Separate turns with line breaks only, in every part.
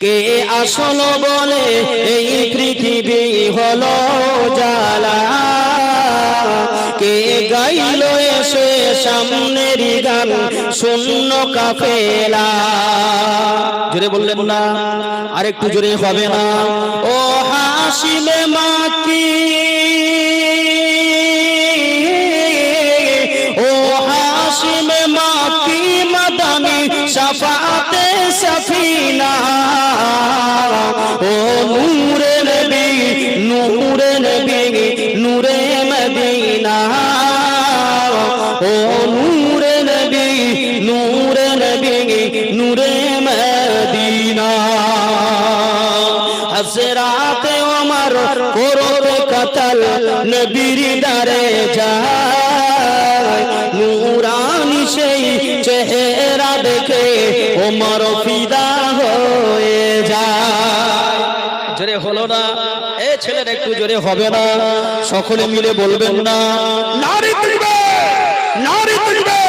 কে আসল বলে এই পৃথিবী হলো জালা কে গাইল এসে সামনের গান শূন্য কাফেলা? জোরে বললেন না, আরেকটু জোরে হবে না। ও হাসিমে মাকি ও হাসিমে মাকি মাদানি সাফাতে সফিনা। ও নূরে নবী নূরে নবী, নূরে মদিনা। ও নূরে নবী নূরে নবী, নূরে মদিনা। হজরাতে ওমর করতে কতল নবীর দারে যায়। ওমর ফিদা হয়ে যায়। জোরে হলো না। এ ছেলের একটু জোরে হবে না। সকলে মিলে বলবেন না নারী তুলবে নারী তুলবে।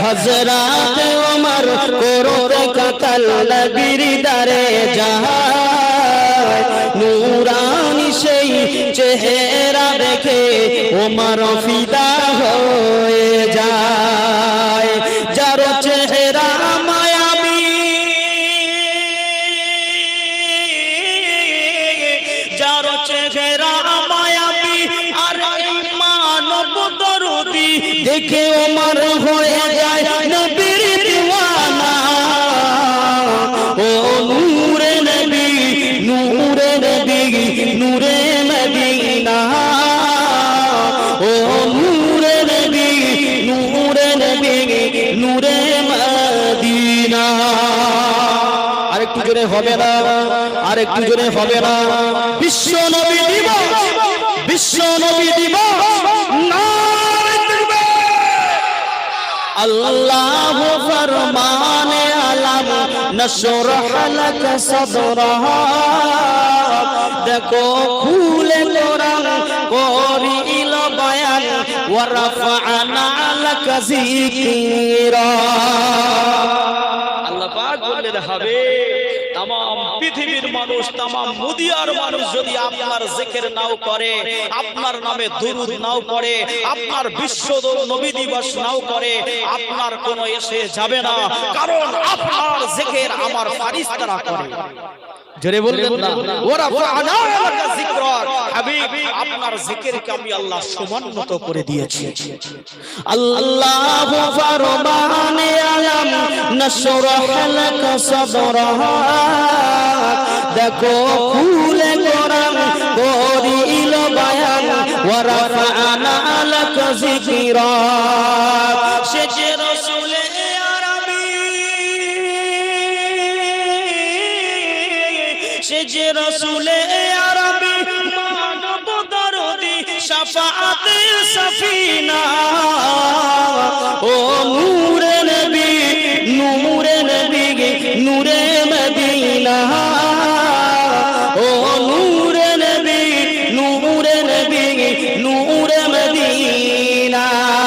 হজরাত ওমর করতে কতল নবীর দারে যায়। নূরানি সেই চেহারা দেখে ওমর ফিদা দেখে ওমর হয়ে যায় নবীর দিওয়ানা। ও নূরে নবী নূরে নবী, নূরে মদিনা। ও নূরে নবী নূরে নবী, নূরে মদিনা। আরেকটু জোরে হবে না, আরেকটু জোরে হবে না। বিশ্ব নবী দিবস, বিশ্ব নবী দিবস নারে তাকবীর! আল্লাহ ফরমানে আলাম নশরহ লাক সদরহা দেখো, খুলে কোরআন করিল বয়ান ওয়া রাফা'না লাক যিকরা।
আল্লাহ পাক বললেন হবে তাম পৃথিবীর মানুষ তাম মুদিয়ার মানুষ যদি আপনার জিকির নাও করে, আপনার নামে দুরুদ নাও করে, আপনার বিশ্ব নবী দিবস নাও করে, আপনার কোনো এসে যাবে না। কারণ আপনার জিকির আমার ফারিস্তারা করে।
জোরে বললেন না।
ওরা ফানা লাকা যিকরাক হাবিব আপনার জিকিরকে আমি আল্লাহ সমুন্নত করে দিয়েছি।
আল্লাহ ফরমানে আলম নশরহ লাক সদরহ দেখো খুলে কোরআন করিল বয়ান। ওয়া রাফা'না লাক যিকরা। সে যে রাসূলে যে রসুলে আরবি মানব দরদি শাফাআতে সফিনা।